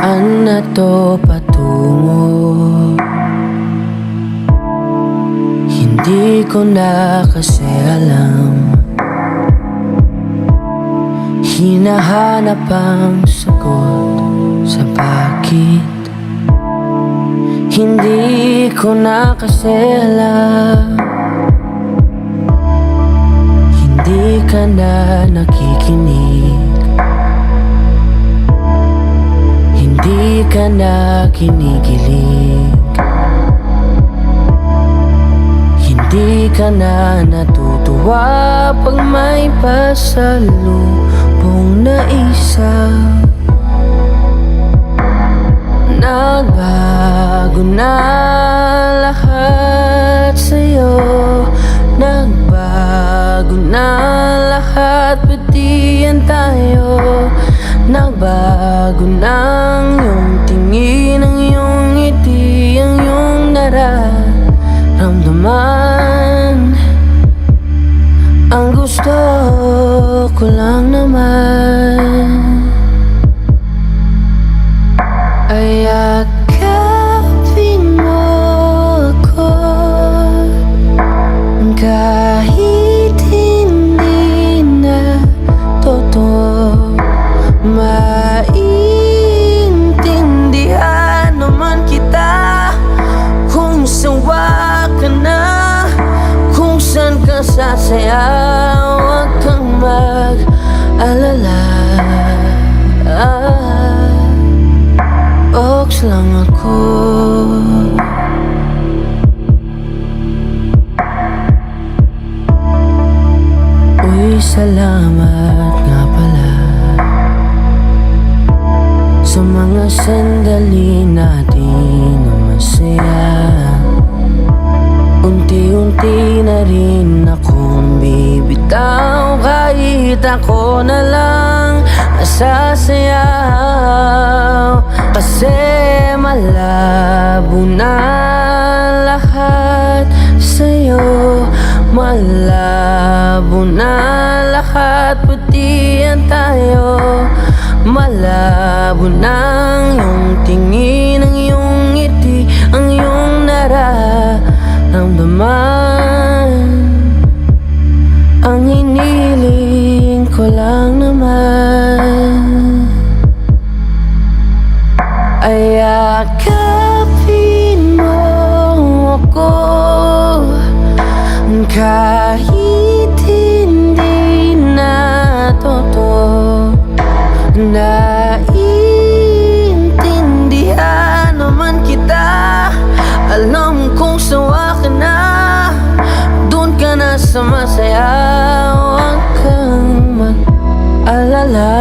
ito patungo? Hindi ko na kasi alam. Hinahanap ang sagot sa bakit. Hindi ko na kasi alam. Hindi ka na nakikinig ka na kinikilig. Hindi ka na natutuwa Pag may pasalubong na isa. Nagbago na lahat ka sasaya Huwag kang mag-alala Ox lang ako. Uy, salamat nga pala. Sa mga sandali natin na masaya Unti-unti na rin akong bibitaw Kahit ako na lang nasasayaw. Kasi malabo na lahat sa'yo. Malabo na lahat Pati tayo. Malabo ang iyong tingin lang naman mag-alala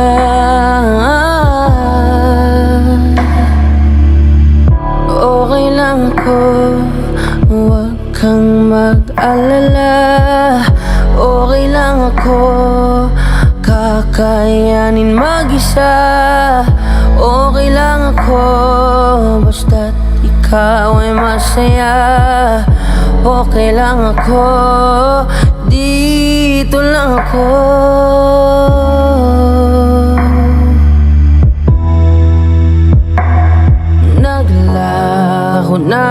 Okay lang ako Huwag kang mag-alala. Okay lang ako. Kakayanin mag-isa. Okay lang ako. Basta't ikaw ay masaya Okay lang ako Dito lang ako. Naglaho na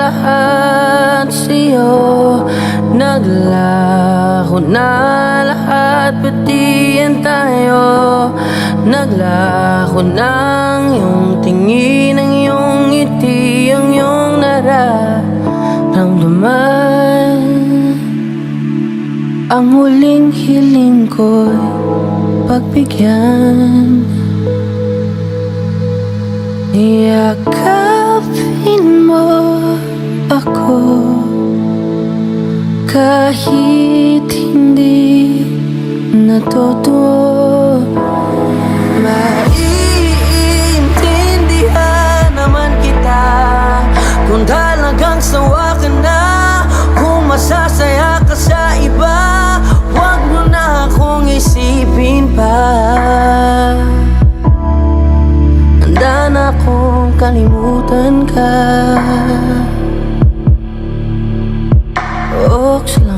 lahat sa'yo. Naglaho na lahat Pati tayo. Naglaho na ang iyong tingin Ang iyong ngiti Ang iyong pagbigyan Yakapin mo ako Kahit hindi na kalimutan ka. Ox lang